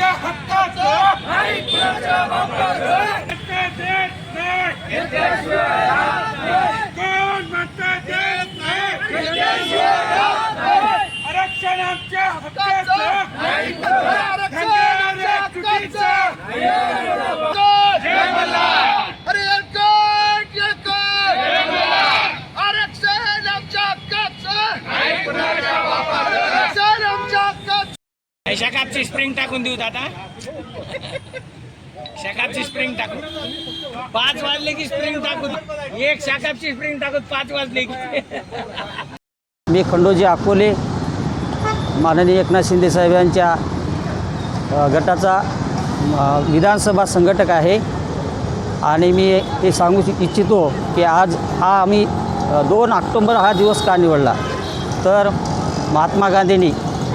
आरक्षणाच्या हक्काचं नाही कुणाच्या बापाचं? देत नाही. कोण म्हणता देत नाही? आरक्षणाच्या हक्काचं. धनगराच्या चुकीचं एकट एकट आरक्षण आमच्या हक्काचं आरक्षण आमच्या हक्काचं शकापची स्प्रिंग टाकून देऊ दादा. शकापची स्प्रिंग टाकू पाच वाजले की स्प्रिंग टाकू एक शाकापची स्प्रिंग टाकू पाच वाजले की. मी खंडोजी अकोले माननीय एकनाथ शिंदे साहेब यांच्या गटाचा विधानसभा संघटक आहे. आणि मी हे सांगू इच्छितो की आज हा आम्ही दोन ऑक्टोंबर हा दिवस का निवडला? तर महात्मा गांधींनी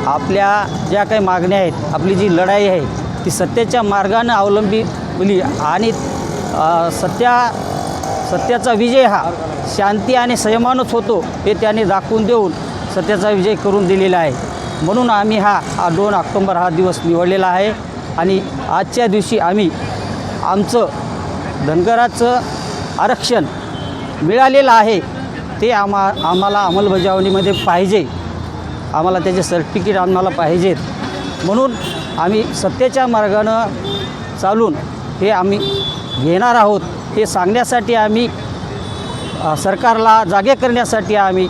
आपल्या ज्या काही मागण्या आहेत आपली जी लढाई आहे ती सत्याच्या मार्गानं अवलंबिली म्हणजे आणि सत्या सत्याचा विजय हा शांती आणि संयमानच होतो हे त्याने दाखवून देऊन सत्याचा विजय करून दिलेला आहे. म्हणून आम्ही हा हा दोन ऑक्टोंबर हा दिवस निवडलेला आहे आणि आजच्या दिवशी आम्ही आमचं धनगराचं आरक्षण मिळालेलं आहे ते आम्हा आम्हाला अंमलबजावणीमध्ये पाहिजे. आम्हाला त्याचे सर्टिफिकेट आम्हाला पाहिजेत. म्हणून आम्ही सत्तेच्या मार्गानं चालून हे आम्ही घेणार आहोत. हे सांगण्यासाठी आम्ही सरकारला जागे करण्यासाठी आम्ही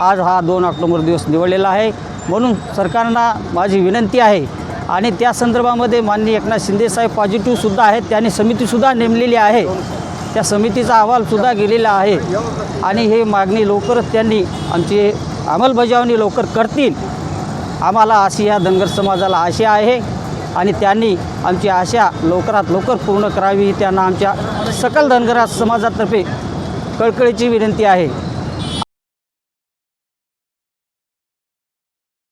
आज हा दोन ऑक्टोबर दिवस निवडलेला आहे. म्हणून सरकारना माझी विनंती आहे आणि त्या संदर्भामध्ये माननीय एकनाथ शिंदेसाहेब पॉझिटिव्हसुद्धा आहेत. त्यांनी समितीसुद्धा नेमलेली आहे. त्या समितीचा अहवालसुद्धा गेलेला आहे. आणि हे मागणी लवकरच त्यांनी आमचे अंमलबजावणी लवकर करतील. आम्हाला अशी या धनगर समाजाला आशा आहे आणि त्यांनी आमची आशा लवकरात लवकर पूर्ण करावी ही त्यांना आमच्या सकल धनगरा समाजातर्फे कळकळीची विनंती आहे.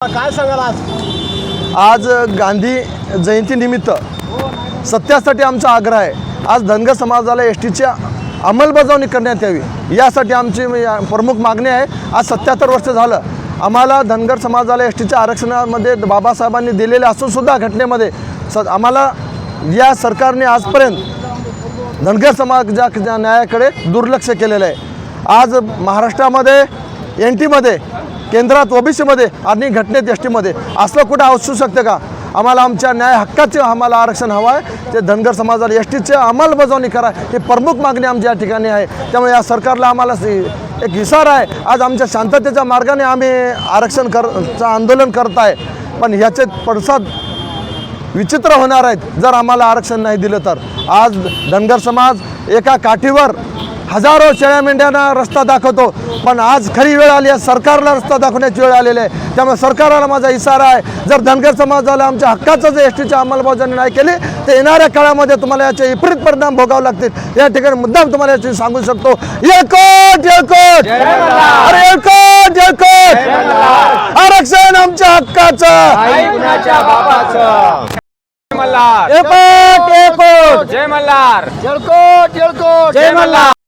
काय सांगाल आज? आज गांधी जयंतीनिमित्त सत्यासाठी आमचा आग्रह आहे. आज धनगर समाजाला एस टीच्या अंमलबजावणी करण्यात यावी. यासाठी आमची प्रमुख मागणी आहे. आज सत्याहत्तर वर्ष झालं. आम्हाला धनगर समाजाला एस टीच्या आरक्षणामध्ये बाबासाहेबांनी दिलेले असूनसुद्धा घटनेमध्ये स आम्हाला या सरकारने आजपर्यंत धनगर समाजाच्या न्यायाकडे दुर्लक्ष केलेलं आहे. आज महाराष्ट्रामध्ये एन टीमध्ये केंद्रात ओबीसीमध्ये आणि घटनेत एस टीमध्ये असलं कुठं असू शकतं का? आम्हाला आमच्या न्याय हक्काचे आम्हाला आरक्षण हवं आहे ते धनगर समाजाला एस टीचे अंमलबजावणी करा ही प्रमुख मागणी आमच्या या ठिकाणी आहे. त्यामुळे या सरकारला आम्हाला एक इशारा आहे. आज आमच्या शांततेच्या मार्गाने आम्ही आरक्षण करचं आंदोलन करत आहे पण ह्याचे पडसाद विचित्र होणार आहेत. जर आम्हाला आरक्षण नाही दिलं तर. आज धनगर समाज एका काठीवर हजारो शेळ्या मेंढ्यांना रस्ता दाखवतो. पण आज खरी वेळ आली आहे सरकारला रस्ता दाखवण्याची वेळ आलेली आहे. त्यामुळे सरकारला माझा इशारा आहे जर धनगर समाजाला आमच्या हक्काचं जर एस टीची अंमलबजावणी नाही केली तर येणाऱ्या काळामध्ये तुम्हाला याचे विपरीत परिणाम भोगावे लागतील. या ठिकाणी मुद्दाम तुम्हाला याची सांगू शकतो. एकट एकट अरे एकट एकट आरक्षण आमच्या हक्काचं! मल्हार! एकट एकट जय मल्हार! जळकोट जळकोट! जय मल्हार!